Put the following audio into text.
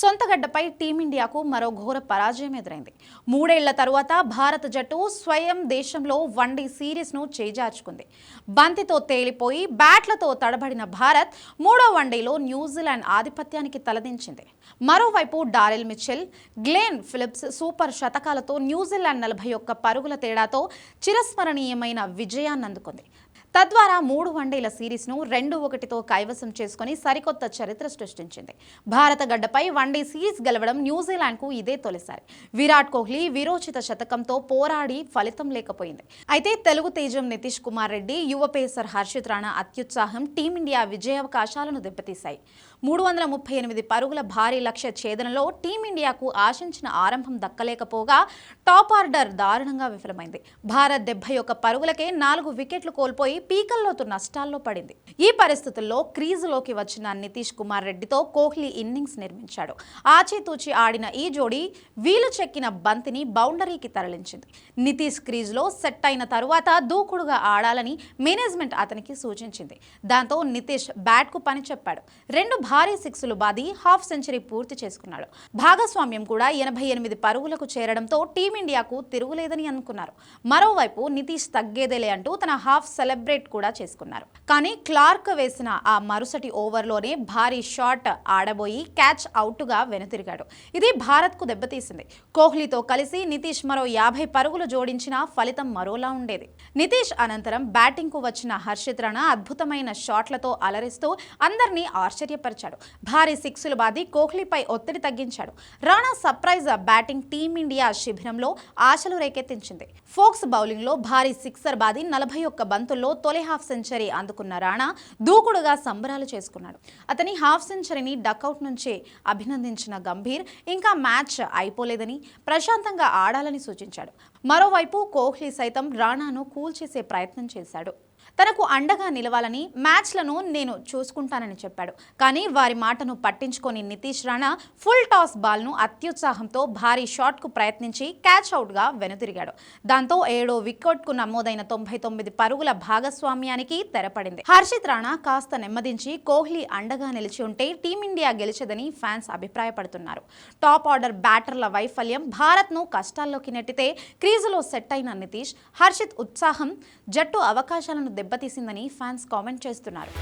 సొంతగడ్డపై టీమిండియాకు మరో ఘోర పరాజయం ఎదురైంది. మూడేళ్ళ తరువాత భారత జట్టు స్వయం దేశంలో వన్డే సిరీస్ను చేజార్చుకుంది. బంతితో తేలిపోయి బ్యాట్లతో తడబడిన భారత్ మూడో వన్డేలో న్యూజిలాండ్ ఆధిపత్యానికి తలదించింది. మరోవైపు Daryl Mitchell Glenn Phillips super శతకాలతో New Zealand నలభై ఒక్క పరుగుల తేడాతో చిరస్మరణీయమైన విజయాన్ని అందుకుంది. తద్వారా మూడు వన్డేల సిరీస్ను రెండు ఒకటితో కైవసం చేసుకుని సరికొత్త చరిత్ర సృష్టించింది. భారత గడ్డపై వన్డే సిరీస్ గెలవడం న్యూజిలాండ్కు ఇదే తొలిసారి. విరాట్ కోహ్లీ విరోచిత శతకంతో పోరాడి ఫలితం లేకపోయింది. అయితే తెలుగు తేజం నితీష్ కుమార్ రెడ్డి యువ పేసర్ హర్షిత్ రాణా అత్యుత్సాహం టీమిండియా విజయావకాశాలను దెబ్బతీశాయి. మూడు వందల ముప్పై ఎనిమిది పరుగుల భారీ లక్ష్య ఛేదనలో టీమిండియాకు ఆశించిన ఆరంభం దక్కలేకపోగా టాప్ ఆర్డర్ దారుణంగా విఫలమైంది. భారత్ డెబ్బై ఒక్క పరుగులకే నాలుగు వికెట్లు కోల్పోయి పీకల్లోతు నష్టాల్లో పడింది. ఈ పరిస్థితుల్లో క్రీజులోకి వచ్చిన నితీష్ కుమార్ రెడ్డితో కోహ్లీ ఇన్నింగ్స్ నిర్మించాడు. ఆచితూచి ఆడిన ఈ జోడీ వీలు చెక్కిన బంతిని బౌండరీకి తరలించింది. నితీష్ క్రీజ్లో సెట్ అయిన తరువాత దూకుడుగా ఆడాలని మేనేజ్మెంట్ అతనికి సూచించింది. దాంతో నితీష్ బ్యాట్కు పని చెప్పాడు. రెండు భారీ సిక్స్లు బాది హాఫ్ సెంచరీ పూర్తి చేసుకున్నాడు. భాగస్వామ్యం కూడా ఎనభై ఎనిమిది పరుగులకు చేరడంతో టీమిండియాకు తిరుగులేదని అనుకున్నారు. మరోవైపు నితీష్ తగ్గేదేలే అంటూ తన హాఫ్ సెలబ్రేట్ కూడా చేసుకున్నారు. కానీ క్లార్క్ వేసిన ఆ మరుసటి ఓవర్లోనే భారీ షాట్ ఆడబోయి క్యాచ్ అవుట్గా వెనుతిరిగాడు. ఇది భారత్కు దెబ్బతీసింది. కోహ్లీతో కలిసి నితీష్ మరో యాభై పరుగులు జోడించినా ఫలితం మరోలా ఉండేది. నితీష్ అనంతరం బ్యాటింగ్కు వచ్చిన హర్షిత్ రాణా అద్భుతమైన షాట్లతో అలరిస్తూ అందరినీ ఆశ్చర్యపరిచాడు. భారీ సిక్సులు బాది కోహ్లీపై ఒత్తిడి తగ్గించాడు. Rana surprise batting team India శిబిరంలో ఆశలు రేకెత్తించింది. ఫోక్స్ బౌలింగ్లో భారీ సిక్సర్ బాది నలభై ఒక్క బంతుల్లో తొలి హాఫ్ సెంచరీ అందుకున్న రాణా దూకుడుగా సంబరాలు చేసుకున్నాడు. అతని హాఫ్ సెంచరీని డకౌట్ నుంచే అభినందించిన గంభీర్ ఇంకా మ్యాచ్ అయిపోలేదని ప్రశాంతంగా ఆడాలని సూచించాడు. మరోవైపు కోహ్లీ సైతం రాణాను కూల్ చేసే ప్రయత్నం చేశాడు. తనకు అండగా నిలవాలని మ్యాచ్లను నేను చూసుకుంటానని చెప్పాడు. కానీ వారి మాటను పట్టించుకొని నితీష్ రాణా ఫుల్ టాస్ బాల్ను అత్యుత్సాహంతో భారీ షాట్కు ప్రయత్నించి క్యాచ్ అవుట్గా వెనుతిరిగాడు దాంతో ఏడో వికెట్కు నమోదైన తొంభై తొమ్మిది పరుగుల భాగస్వామ్యానికి తెరపడింది. హర్షిత్ రాణా కాస్త నెమ్మదించి కోహ్లీ అండగా నిలిచి ఉంటే టీమిండియా గెలిచదని ఫ్యాన్స్ అభిప్రాయపడుతున్నారు. టాప్ ఆర్డర్ బ్యాటర్ల వైఫల్యం భారత్ను కష్టాల్లోకి నెట్టితే క్రీజులో సెట్ అయిన నితీష్ హర్షిత్ ఉత్సాహం జట్టు అవకాశాలను దెబ్బతీసిందని ఫ్యాన్స్ కామెంట్ చేస్తున్నారు.